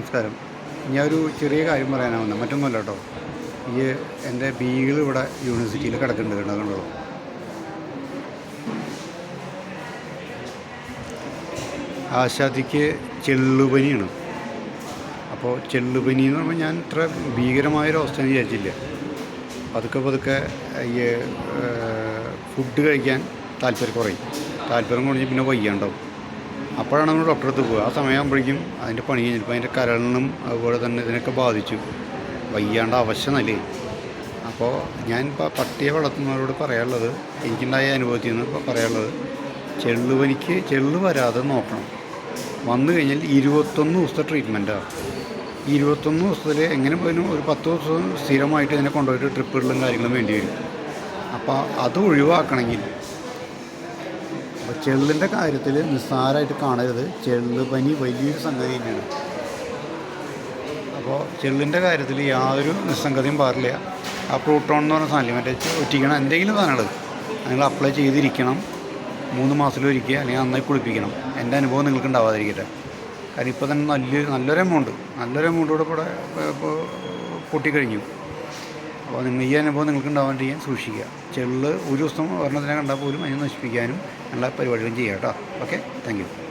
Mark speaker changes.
Speaker 1: നമസ്കാരം. ഞാൻ ഒരു ചെറിയ കാര്യം പറയാനാണ് വന്നത് മറ്റൊന്നുമല്ല കേട്ടോ. ഈ എന്റെ ബീഗിൾ ഇവിടെ യൂണിവേഴ്സിറ്റിയിൽ കിടക്കുന്നുണ്ട് കേട്ടോ കണ്ടോ? ആശാദിക്ക് ചെള്ളുപനിയാണ്. അപ്പോൾ ചെള്ളുപനി എന്ന് പറയുമ്പോൾ ഞാൻ ഇത്ര ഭീകരമായൊരു അവസ്ഥ വിചാരിച്ചില്ല. പതുക്കെ പതുക്കെ ഈ ഫുഡ് കഴിക്കാൻ താല്പര്യം കുറയും. താല്പര്യം കുറഞ്ഞ് പിന്നെ വയ്യാണ്ടാവും. അപ്പോഴാണ് നമ്മൾ ഡോക്ടറെ അടുത്ത് പോകുക ആ സമയമാകുമ്പോഴേക്കും അതിന്റെ പണി കഴിഞ്ഞപ്പോൾ അതിന്റെ കരളിനും അതുപോലെ തന്നെ ഇതിനൊക്കെ ബാധിച്ചു. വയ്യാണ്ട അവശനല്ലേ? അപ്പോൾ ഞാൻ ഇപ്പോൾ പട്ടിയെ വളർത്തുന്നവരോട് പറയാനുള്ളത് എനിക്കുണ്ടായ അനുഭവത്തിൽ നിന്ന് ഇപ്പോൾ പറയാനുള്ളത് ചെള്ളുവനിക്ക് ചെള്ളു വരാതെ നോക്കണം. വന്നു കഴിഞ്ഞാൽ ഇരുപത്തൊന്ന് ദിവസത്തെ ട്രീറ്റ്മെന്റാണ് ഇരുപത്തൊന്ന് ദിവസത്തിൽ എങ്ങനെ പോയാലും ഒരു പത്ത് ദിവസം സ്ഥിരമായിട്ട് ഇതിനെ കൊണ്ടുപോയിട്ട് ട്രിപ്പുകളിലും കാര്യങ്ങളും വേണ്ടി വരും. അപ്പോൾ അത് ഒഴിവാക്കണമെങ്കിൽ അപ്പോൾ ചെള്ളിന്റെ കാര്യത്തിൽ നിസ്സാരമായിട്ട് കാണരുത്. ചെള്ള് പനി വലിയൊരു സംഗതി തന്നെയാണ്. അപ്പോൾ ചെള്ളിന്റെ കാര്യത്തിൽ യാതൊരു നിസ്സംഗതയും പാടില്ല. ആ പ്രോട്ടോൺ എന്ന് പറഞ്ഞ സാധനം മറ്റേ ഒറ്റിക്കണം എന്തെങ്കിലും സാധനങ്ങൾ നിങ്ങൾ അപ്ലൈ ചെയ്തിരിക്കണം. മൂന്ന് മാസത്തിലൊരിക്കുക അല്ലെങ്കിൽ നന്നായി കുളിപ്പിക്കണം. എന്റെ അനുഭവം നിങ്ങൾക്ക് ഉണ്ടാവാതിരിക്കട്ടെ. കാരണം ഇപ്പോൾ തന്നെ നല്ല നല്ലൊരു എമൗണ്ട് നല്ലൊരു എമൗണ്ട് കൂടെ ഇപ്പോൾ പൊട്ടിക്കഴിഞ്ഞു. അപ്പോൾ നിങ്ങൾ ഈ അനുഭവം നിങ്ങൾക്ക് ഉണ്ടാവാണ്ടിരിക്കാൻ സൂക്ഷിക്കുക. ചെള്ള് ഒരു ദിവസം ഒരെണ്ണത്തിനെ കണ്ടാൽ പോലും അതിനെ നശിപ്പിക്കാനും ഉള്ള പരിപാടികളും ചെയ്യാം കേട്ടോ. ഓക്കെ? താങ്ക്